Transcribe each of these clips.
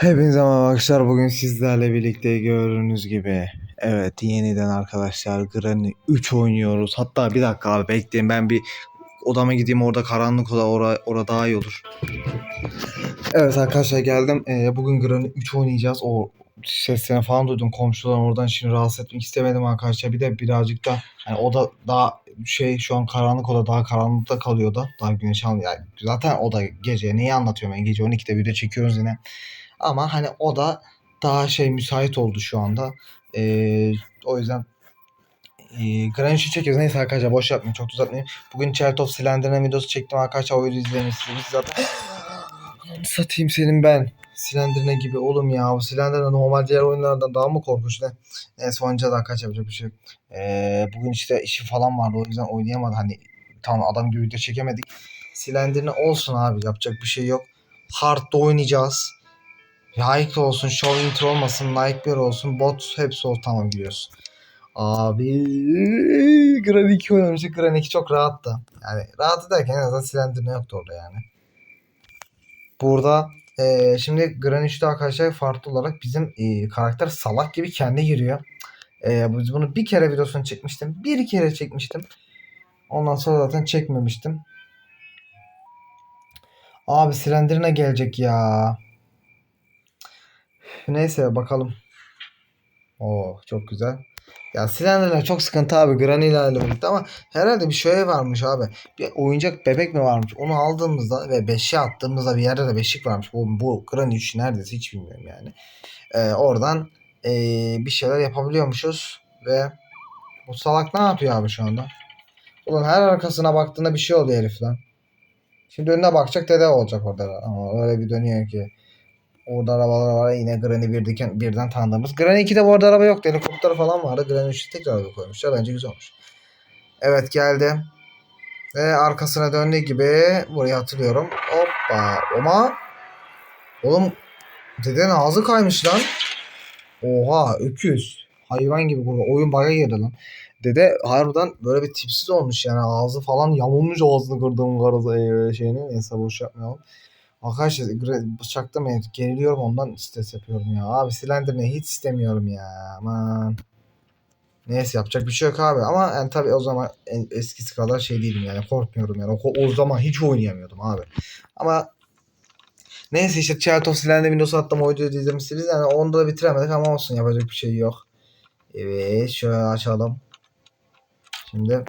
Hepinize merhaba arkadaşlar. Bugün sizlerle birlikte gördüğünüz gibi evet yeniden arkadaşlar Granny 3 oynuyoruz. Hatta bir dakika abi bekleyin ben bir odama gideyim orada karanlık oda orada, orada daha iyi olur. Evet arkadaşlar geldim. Ee, bugün Granny 3 oynayacağız. O seslerini falan duydum komşular oradan şimdi rahatsız etmek istemedim arkadaşlar. Bir de birazcık da hani oda daha şey şu an karanlık oda daha karanlıkta kalıyor da daha güneş almıyor. Yani zaten oda gece neyi anlatıyorum ben gece 12'de video çekiyoruz yine. Ama hani o da daha şey müsait oldu şu anda. Ee, o yüzden e, Granish'i çekiyoruz. Neyse arkadaşlar boş yapmayın. Çok uzatmayayım. Bugün Child of Slenderman videosu çektim arkadaşlar. O videoyu izlemişsiniz zaten. Satayım senin ben. Slenderman gibi oğlum ya. Bu Slenderman normal diğer oyunlardan daha mı korkunç ne? Neyse oynayacağız arkadaşlar. Yapacak bir şey. Ee, bugün işte işi falan vardı. O yüzden oynayamadı. Hani tam adam gibi video çekemedik. Slenderman olsun abi. Yapacak bir şey yok. Hard'da oynayacağız. Like olsun, show intro olmasın, like bir olsun, bot hepsi olsun tamam biliyorsun. Abi Gran 2 oynamıştık. Gran 2 çok rahattı. Yani rahat derken en azından silendir ne yoktu orada yani. Burada eee, şimdi Gran 3'te arkadaşlar farklı olarak bizim eee, karakter salak gibi kendi giriyor. Eee, biz bunu bir kere videosunu çekmiştim. Bir kere çekmiştim. Ondan sonra zaten çekmemiştim. Abi silendirine gelecek ya. Neyse bakalım. Oo çok güzel. Ya Slender'ler çok sıkıntı abi Granny ile birlikte ama herhalde bir şey varmış abi. Bir oyuncak bebek mi varmış? Onu aldığımızda ve 5'e attığımızda bir yerde de beşik varmış. Bu, bu Granny 3 neredeyse hiç bilmiyorum yani. Ee, oradan ee, bir şeyler yapabiliyormuşuz ve bu salak ne yapıyor abi şu anda? Ulan her arkasına baktığında bir şey oluyor herif lan. Şimdi önüne bakacak dede olacak orada ama öyle bir dönüyor ki. Orada arabalar var. Yine Granny birden, birden tanıdığımız. Granny 2'de bu arada araba yoktu. Helikopter falan vardı. Granny 3'te tekrar araba koymuşlar. Bence güzel olmuş. Evet geldi. Ve arkasına döndüğü gibi burayı hatırlıyorum. Hoppa. Ama oğlum dedenin ağzı kaymış lan. Oha öküz. Hayvan gibi kurban. Oyun baga girdi lan. Dede harbiden böyle bir tipsiz olmuş yani ağzı falan yamulmuş ağzını kırdığım karı şeyini. Neyse boş yapmayalım. Arkadaşlar mı geriliyorum ondan stres yapıyorum ya. Abi Slenderman'i hiç istemiyorum ya. Aman. Neyse yapacak bir şey yok abi. Ama yani tabii o zaman en, eskisi kadar şey değilim yani korkmuyorum yani. O, o zaman hiç oynayamıyordum abi. Ama neyse işte Child of Slenderman Windows attım o videoyu izlemişsiniz. Yani onu da bitiremedik ama olsun yapacak bir şey yok. Evet şöyle açalım. Şimdi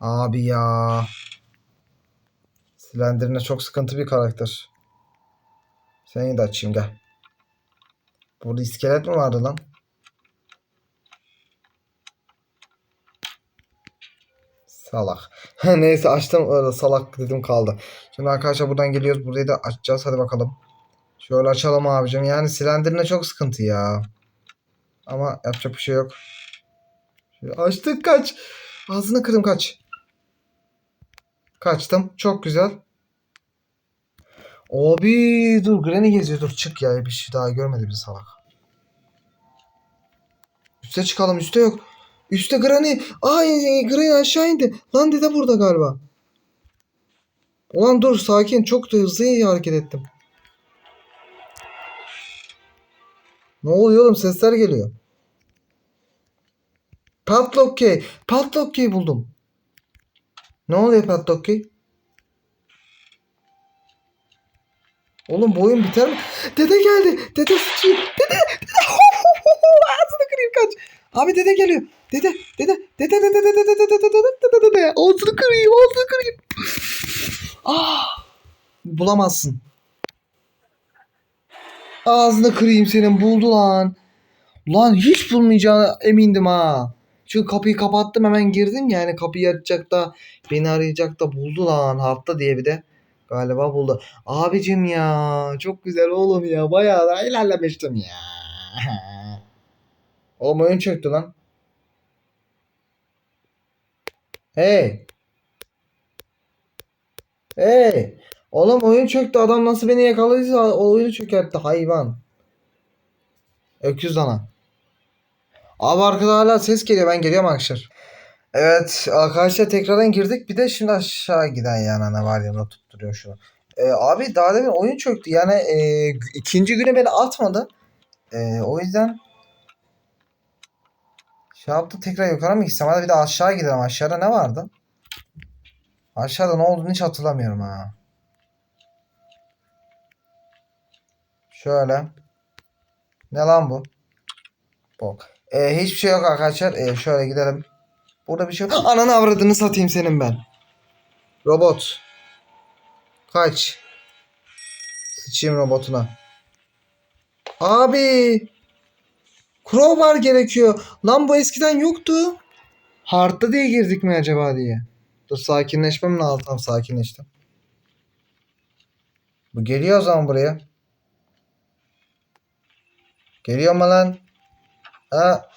abi ya. Slenderman çok sıkıntı bir karakter. Seni de açayım gel. Burada iskelet mi vardı lan? Salak. Neyse açtım öyle salak dedim kaldı. Şimdi arkadaşlar buradan geliyoruz. Burayı da açacağız. Hadi bakalım. Şöyle açalım abicim. Yani silendirine çok sıkıntı ya. Ama yapacak bir şey yok. Şöyle açtık kaç. Ağzını kırdım kaç. Kaçtım. Çok güzel. Abi dur Granny geziyor dur çık ya bir şey daha görmedi bir salak. Üste çıkalım üste yok. Üste Granny. Ay Granny aşağı indi. Lan dede burada galiba. Ulan dur sakin çok da hızlı hareket ettim. Ne oluyor oğlum sesler geliyor. Padlock key. Padlock key buldum. Ne oluyor key? Oğlum bu biter mi? Dede geldi. Dede sıçıyor. Dede. Dede. Ağzını kırayım kaç. Abi dede geliyor. Dede. Dede. Dede. Dede. Dede. Dede. Dede. Dede. Dede. Dede. Ağzını kırayım. Ağzını kırayım. Ah. Bulamazsın. Ağzını kırayım senin. Buldu lan. Lan hiç bulmayacağına emindim ha. Çünkü kapıyı kapattım hemen girdim yani kapıyı açacak da beni arayacak da buldu lan hafta diye bir de. Galiba buldu. Abicim ya çok güzel oğlum ya bayağı da ilerlemiştim ya. Oğlum oyun çöktü lan. Hey. Hey. Oğlum oyun çöktü adam nasıl beni yakaladıysa oyunu çökertti hayvan. Öküz dana. Abi arkada hala ses geliyor ben geliyorum arkadaşlar. Evet arkadaşlar tekrardan girdik bir de şimdi aşağı giden yana ne var yana tutturuyor şunu. Ee, abi daha demin oyun çöktü. Yani e, ikinci güne beni atmadı. Ee, o yüzden şey yaptı tekrar yukarı mı gitsem? Hadi bir de aşağı gidelim. Aşağıda ne vardı? Aşağıda ne olduğunu hiç hatırlamıyorum ha. Şöyle. Ne lan bu? Bok. Ee, hiçbir şey yok arkadaşlar. Ee, şöyle gidelim. Burada bir şey yok. Ananı avradını satayım senin ben. Robot. Kaç. Sıçayım robotuna. Abi. Crowbar gerekiyor. Lan bu eskiden yoktu. Hard'da diye girdik mi acaba diye. Dur sakinleşmem lazım. Tamam sakinleştim. Bu geliyor o zaman buraya. Geliyor mu lan? Ha.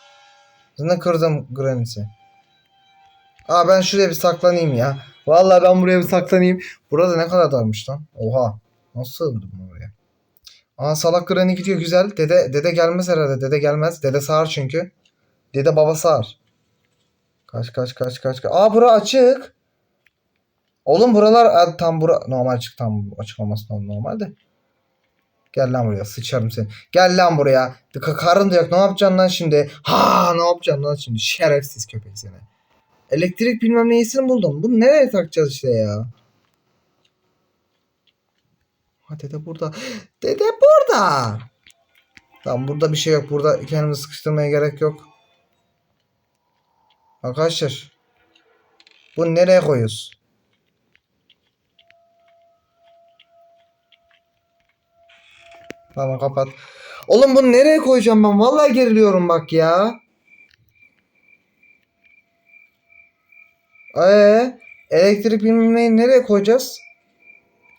Zını kırdım Granny'si. Aa ben şuraya bir saklanayım ya. Vallahi ben buraya bir saklanayım. Burada ne kadar darmış lan. Oha. Nasıl sığındım oraya? Aa salak Granny gidiyor güzel. Dede dede gelmez herhalde. Dede gelmez. Dede sağır çünkü. Dede baba sağır. Kaç kaç kaç kaç. kaç. Aa bura açık. Oğlum buralar tam bura normal açık tam açık olması lazım normalde. Gel lan buraya sıçarım seni. Gel lan buraya. Ka- Karın da yok. Ne yapacaksın lan şimdi? Ha ne yapacaksın lan şimdi? Şerefsiz köpek seni. Elektrik bilmem neyisini buldum. Bunu nereye takacağız işte ya? Ha dede burada. Dede burada. Tamam burada bir şey yok. Burada kendimizi sıkıştırmaya gerek yok. Arkadaşlar. Bunu nereye koyuyoruz? Tamam kapat. Oğlum bunu nereye koyacağım ben? Vallahi geriliyorum bak ya. Ee, elektrik bilmem neyi nereye koyacağız?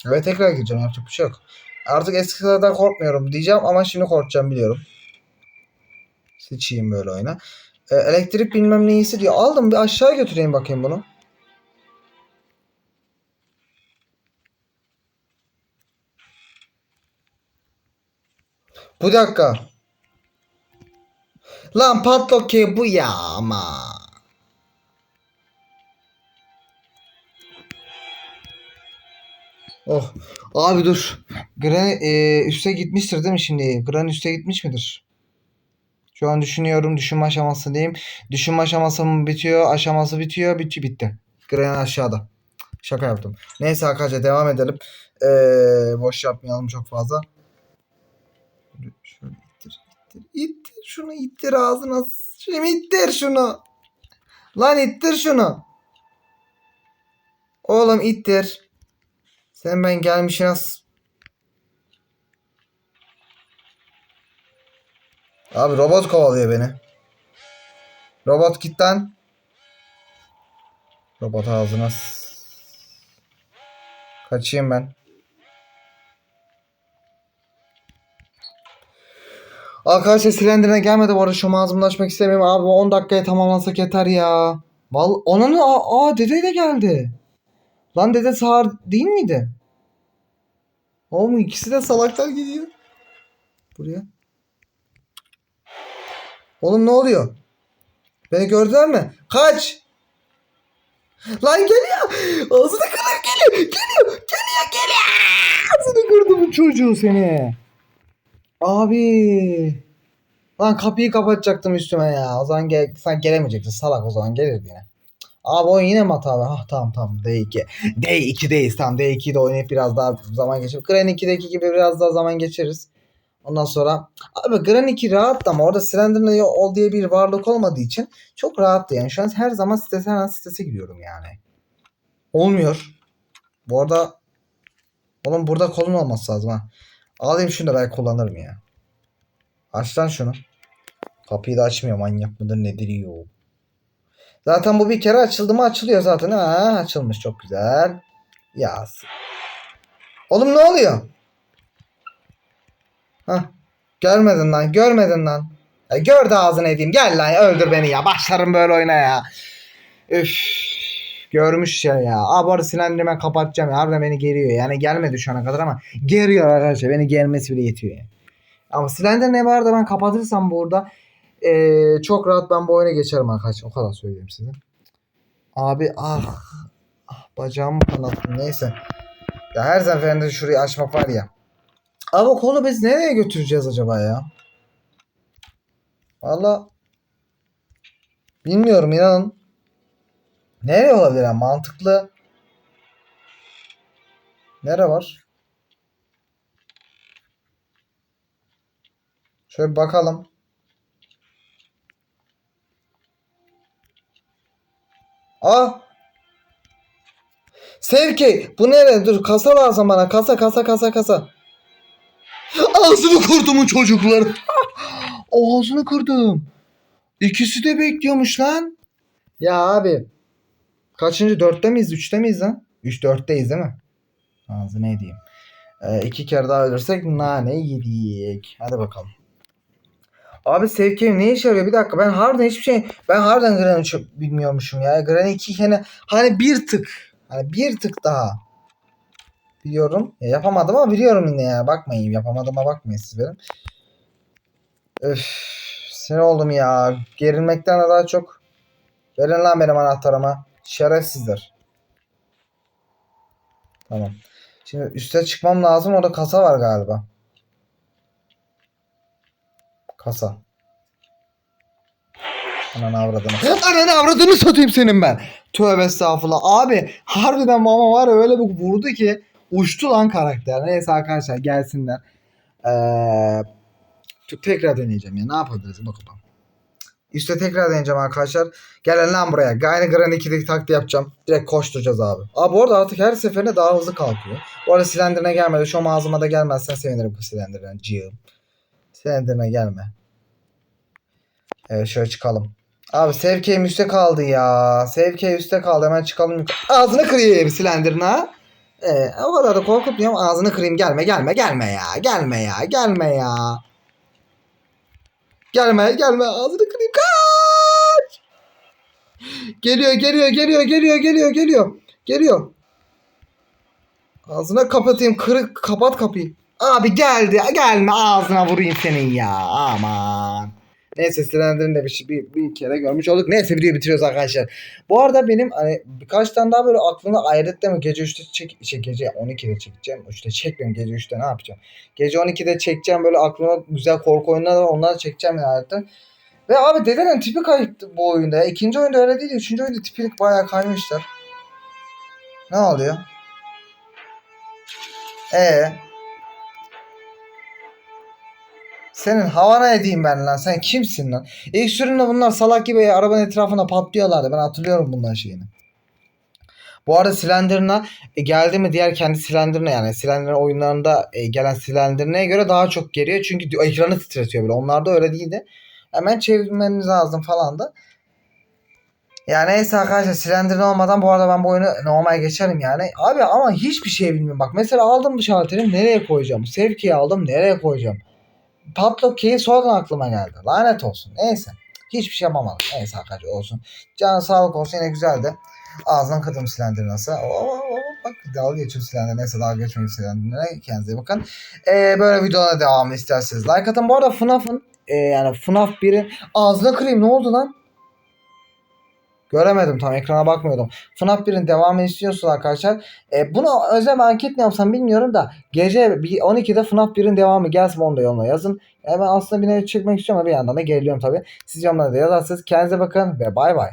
Evet tekrar gireceğim yapacak bir şey yok. Artık eski kadar korkmuyorum diyeceğim ama şimdi korkacağım biliyorum. Sıçayım böyle oyuna. Ee, elektrik bilmem neyisi diyor. Aldım bir aşağı götüreyim bakayım bunu. Bu dakika. Lan patlok ki bu ya ama. Oh. Abi dur. Gran e, üste gitmiştir değil mi şimdi? Gran üste gitmiş midir? Şu an düşünüyorum. Düşünme aşamasındayım. Düşünme aşaması mı bitiyor? Aşaması bitiyor. Bitti bitti. Gran aşağıda. Şaka yaptım. Neyse arkadaşlar devam edelim. Ee, boş yapmayalım çok fazla. Şunu ittir ağzına. Şimdi ittir şunu. Lan ittir şunu. Oğlum ittir. Sen ben gelmişim az. Abi robot kovalıyor beni. Robot git lan. Robot ağzına. Kaçayım ben. Arkadaşlar silindirine gelmedi bu arada şu ağzımda açmak istemiyorum abi 10 dakikaya tamamlansak yeter ya. Val onun aa, aa dede de geldi. Lan dede sağır değil miydi? Oğlum ikisi de salaklar gidiyor. Buraya. Oğlum ne oluyor? Beni gördüler mi? Kaç! Lan geliyor! Ağzını kırıp geliyor! Geliyor! Geliyor! Geliyor! Ağzını kırdı bu çocuğu seni. Abi. Lan kapıyı kapatacaktım üstüme ya. O zaman gel sen gelemeyecektin. Salak o zaman gelirdi yine. Abi oyun yine mi hatalı? Ah tamam tamam D2. D2'deyiz tamam D2'de oynayıp biraz daha zaman geçirip Gran 2'deki gibi biraz daha zaman geçiririz. Ondan sonra abi Gran 2 rahat ama orada Slenderman ol diye bir varlık olmadığı için çok rahattı yani. Şu an her zaman strese her an strese giriyorum yani. Olmuyor. Bu arada oğlum burada kolun olması lazım ha. Alayım şunu da belki kullanırım ya. Aç lan şunu. Kapıyı da açmıyor manyak mıdır nedir yo. Zaten bu bir kere açıldı mı açılıyor zaten. Ha açılmış çok güzel. Ya. s- Oğlum ne oluyor? Hah. Görmedin lan görmedin lan. Ya gör de ağzını edeyim. Gel lan öldür beni ya. Başlarım böyle oyuna ya. Üf. Görmüş ya ya. Arada silindirimi kapatacağım ya. Harbiden beni geriyor. Yani gelmedi şu ana kadar ama geriyor arkadaşlar. Beni gelmesi bile yetiyor yani. Ama Slender ne var da ben kapatırsam burada eee, çok rahat ben bu oyuna geçerim arkadaşlar. O kadar söyleyeyim size. Abi ah, ah bacağım kanattım neyse. Ya her seferinde şurayı açmak var ya. Ama kolu biz nereye götüreceğiz acaba ya? Valla bilmiyorum inanın. Nereye olabilir yani mantıklı? Nere var? Şöyle bakalım. Aa! Sevki bu nere? Dur kasa lazım bana. Kasa kasa kasa kasa. Ağzını kırdım çocuklar. Ağzını kırdım. İkisi de bekliyormuş lan. Ya abi. Kaçıncı? Dörtte miyiz? Üçte miyiz lan? Üç dörtteyiz değil mi? Ağzı ne diyeyim. Ee, iki kere daha ölürsek nane yedik. Hadi bakalım. Abi sevki ne işe yarıyor? Bir dakika ben harbiden hiçbir şey ben harbiden Granny çok bilmiyormuşum ya. Granny 2 hani hani bir tık hani bir tık daha biliyorum. Ya yapamadım ama biliyorum yine ya. Bakmayın yapamadığıma bakmayın siz benim. Öf sinir oldum ya. Gerilmekten daha çok verin lan benim anahtarıma. Şerefsizler. Tamam. Şimdi üste çıkmam lazım. Orada kasa var galiba. Kasa. Ananı avradını. Ananı avradını satayım senin ben. Tövbe estağfurullah. Abi harbiden mama var öyle bir vurdu ki uçtu lan karakter. Neyse arkadaşlar gelsinler. Ee, tekrar deneyeceğim ya. Ne yapabiliriz bakalım. İşte tekrar deneyeceğim arkadaşlar. Gelin lan buraya. Aynı Gran 2'deki taktiği yapacağım. Direkt koşturacağız abi. Abi bu arada artık her seferinde daha hızlı kalkıyor. Bu arada silendirine gelmedi. Şu ağzıma da gelmezsen sevinirim bu silendirine. Cığım. Silendirine gelme. Evet şöyle çıkalım. Abi Sevke üstte kaldı ya. Sevke üstte kaldı. Hemen çıkalım. Ağzını kırayım silendirine. Ee, o kadar da korkutmuyorum. Ağzını kırayım. Gelme gelme gelme ya. Gelme ya. Gelme ya. Gelme gelme. Ağzını kırayım. Kaç. Geliyor geliyor geliyor geliyor geliyor geliyor. Geliyor. Ağzına kapatayım. Kırık kapat kapıyı. Abi geldi. Gelme ağzına vurayım senin ya. Aman. Neyse silendirin de bir, şey- bir, bir kere görmüş olduk. Neyse videoyu bitiriyoruz arkadaşlar. Bu arada benim hani birkaç tane daha böyle aklımda ayrıca mi gece 3'te çek şey gece 12'de çekeceğim. 3'te çekmiyorum gece 3'te ne yapacağım? Gece 12'de çekeceğim böyle aklıma güzel korku oyunları var onları çekeceğim yani ayrıca. Ve abi dedenin tipi kayıptı bu oyunda. İkinci oyunda öyle değil. Üçüncü oyunda tipilik bayağı kaymışlar. Ne oluyor? Ee. Senin havana edeyim ben lan. Sen kimsin lan? İlk sürümde bunlar salak gibi arabanın etrafına patlıyorlardı. Ben hatırlıyorum bunların şeyini. Bu arada Slender'ına e, geldi mi diğer kendi Slender'ına yani Slender oyunlarında e, gelen Slender'ına göre daha çok geliyor. Çünkü ekranı titretiyor böyle. Onlarda öyle değildi. Hemen çevirmeniz lazım falan da. Yani neyse arkadaşlar Slender'ın olmadan bu arada ben bu oyunu normal geçerim yani. Abi ama hiçbir şey bilmiyorum. Bak mesela aldım bu şalteri nereye koyacağım? Sevkiyi aldım nereye koyacağım? Padlock key sonradan aklıma geldi. Lanet olsun. Neyse. Hiçbir şey yapamadım. Neyse arkadaşlar olsun. Canı sağlık olsun yine güzeldi. Ağzından kırdım silendiri nasıl? Oo, bak dalga geçiyor silendir. Neyse dalga geçmeyin silendirine. Kendinize bakın. Ee, böyle videolara devamı isterseniz like atın. Bu arada FNAF'ın e, yani FNAF 1'in ağzına kırayım ne oldu lan? Göremedim tam ekrana bakmıyordum. FNAF 1'in devamı istiyorsunuz arkadaşlar. E, bunu özel bir anket mi yapsam bilmiyorum da gece bir 12'de FNAF 1'in devamı gelsin onu da yorumlara yazın. Yani ben aslında bir çekmek istiyorum ama bir yandan da geriliyorum tabii. Siz yorumlara da yazarsınız. Kendinize bakın ve bay bay.